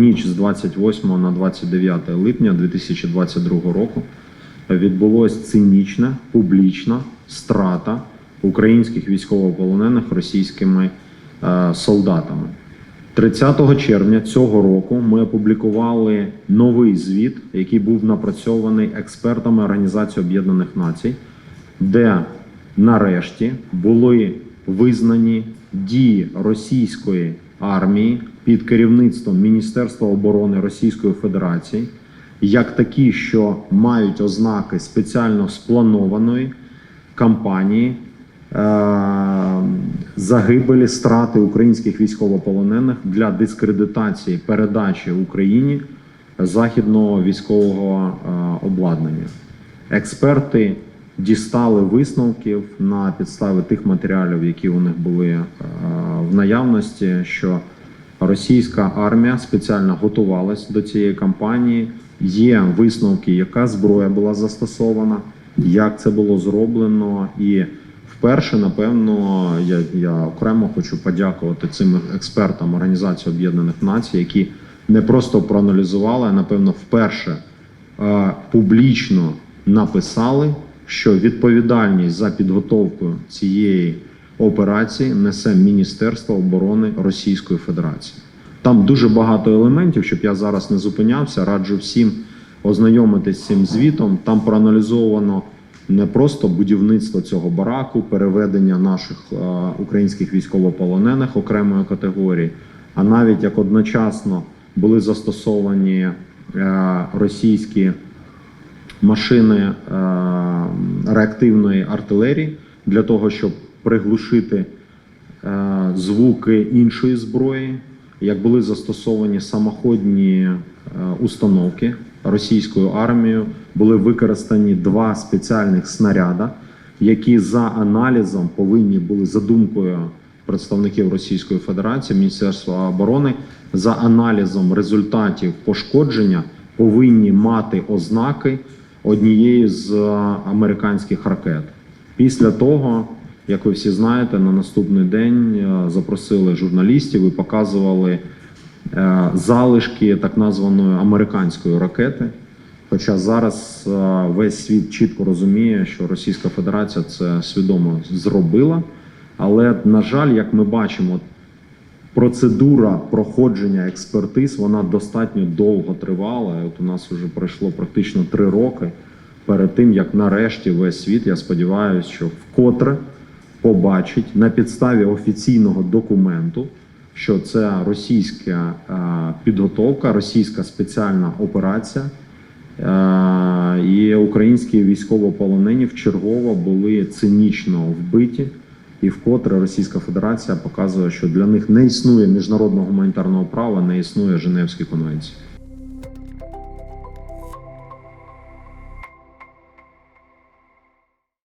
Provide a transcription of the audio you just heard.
ніч з 28 на 29 липня 2022 року відбулось цинічна публічна страта українських військовополонених російськими е, солдатами. 30 червня цього року ми опублікували новий звіт, який був напрацьований експертами Організації Об'єднаних Націй, де нарешті були визнані дії російської армії під керівництвом Міністерства оборони Російської Федерації як такі, що мають ознаки спеціально спланованої кампанії е, загибелі страти українських військовополонених для дискредитації передачі Україні західного військового е, обладнання. Експерти дістали висновків на підставі тих матеріалів, які у них були е, в наявності, що російська армія спеціально готувалась до цієї кампанії. Є висновки, яка зброя була застосована, як це було зроблено, і вперше, напевно, я, я окремо хочу подякувати цим експертам Організації Об'єднаних Націй, які не просто проаналізували, а напевно, вперше е, публічно написали, що відповідальність за підготовку цієї операції несе Міністерство оборони Російської Федерації. Там дуже багато елементів, щоб я зараз не зупинявся. Раджу всім ознайомитись з цим звітом. Там проаналізовано не просто будівництво цього бараку, переведення наших е, українських військовополонених окремої категорії, а навіть як одночасно були застосовані е, російські машини е, реактивної артилерії для того, щоб приглушити е, звуки іншої зброї, як були застосовані самоходні е, установки російською армією, були використані два спеціальних снаряда, які за аналізом повинні були за думкою представників Російської Федерації, Міністерства оборони, за аналізом результатів пошкодження повинні мати ознаки однієї з е, американських ракет. Після того, як ви всі знаєте, на наступний день е, запросили журналістів і показували е, залишки так названої американської ракети. Хоча зараз весь світ чітко розуміє, що Російська Федерація це свідомо зробила. Але, на жаль, як ми бачимо, процедура проходження експертиз вона достатньо довго тривала. От у нас вже пройшло практично три роки перед тим, як нарешті весь світ, я сподіваюся, що вкотре побачить на підставі офіційного документу, що це російська е, підготовка, російська спеціальна операція. Е, І українські військовополонені вчергово були цинічно вбиті. І вкотре Російська Федерація показує, що для них не існує міжнародного гуманітарного права, не існує Женевської конвенції.